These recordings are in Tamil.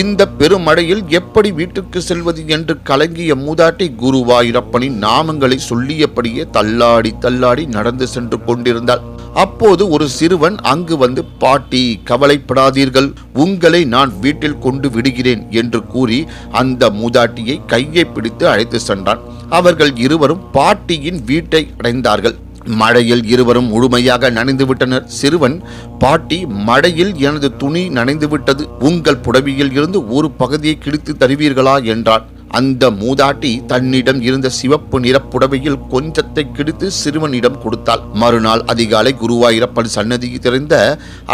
இந்த பெருமழையில் எப்படி வீட்டுக்கு செல்வது என்று கலங்கிய மூதாட்டி குருவாயூரப்பனின் நாமங்களை சொல்லியபடியே தள்ளாடி தள்ளாடி நடந்து சென்று கொண்டிருந்தாள். அப்போது ஒரு சிறுவன் அங்கு வந்து பாட்டி கவலைப்படாதீர்கள். உங்களை நான் வீட்டில் கொண்டு விடுகிறேன் என்று கூறி அந்த மூதாட்டியை கையை பிடித்து அழைத்து சென்றான். அவர்கள் இருவரும் பாட்டியின் வீட்டை அடைந்தார்கள். மழையில் இருவரும் முழுமையாக நனைந்துவிட்டனர் சிறுவன் பாட்டி மழையில் எனது துணி நனைந்துவிட்டது உங்கள் புடவியில் இருந்து ஒரு பகுதியை கிழித்து தருவீர்களா? என்றான் அந்த மூதாட்டி தன்னிடம் இருந்த சிவப்பு நிற புடவையில் கொஞ்சத்தை கிடித்து சிறுவனிடம் கொடுத்தாள். மறுநாள் அதிகாலை குருவாயிரப்பன் சன்னதி திறந்த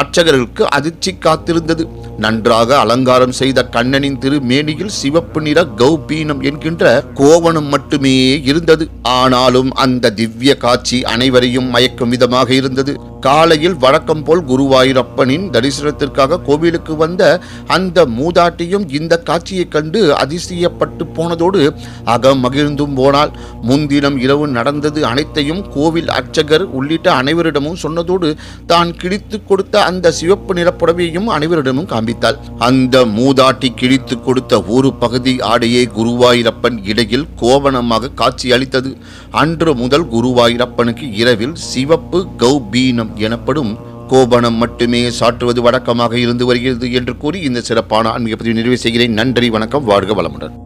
அர்ச்சகர்களுக்கு அதிர்ச்சி காத்திருந்தது. நன்றாக அலங்காரம் செய்த கண்ணனின் திருமேனியில் சிவப்பு நிற கௌபீனம் என்கின்ற கோவணம் மட்டுமே இருந்தது. ஆனாலும் அந்த திவ்ய காட்சி அனைவரையும் மயக்கும் விதமாக இருந்தது. காலையில் வழக்கம் போல் குருவாயூரப்பனின் தரிசனத்திற்காக கோவிலுக்கு வந்த அந்த மூதாட்டியும் இந்த காட்சியைக் கண்டு அதிசயப்பட்டு போனதோடு அகம் மகிழ்ந்தும் போனால் முன்தினம் இரவு நடந்தது அனைத்தையும் கோவில் அர்ச்சகர் உள்ளிட்ட அனைவரிடமும் சொன்னதோடு தான் கிழித்து கொடுத்த அந்த சிவப்பு நிறப்புடவையையும் அனைவரிடமும் காண்பித்தாள். அந்த மூதாட்டி கிழித்து கொடுத்த ஒரு பகுதி ஆடையே குருவாயூரப்பன் இடையில் கோவணமாக காட்சி அளித்தது அன்று முதல் குருவாயூரப்பனுக்கு இரவில் சிவப்பு கௌபீனம் எனப்படும் கோபணம் மட்டுமே சாற்றுவது வழக்கமாக இருந்து வருகிறது என்று கூறி இந்த சிறப்பான ஆன்மீக பதிவு நிறைவு செய்கிறேன். நன்றி வணக்கம் வாழ்க வளமுடன்.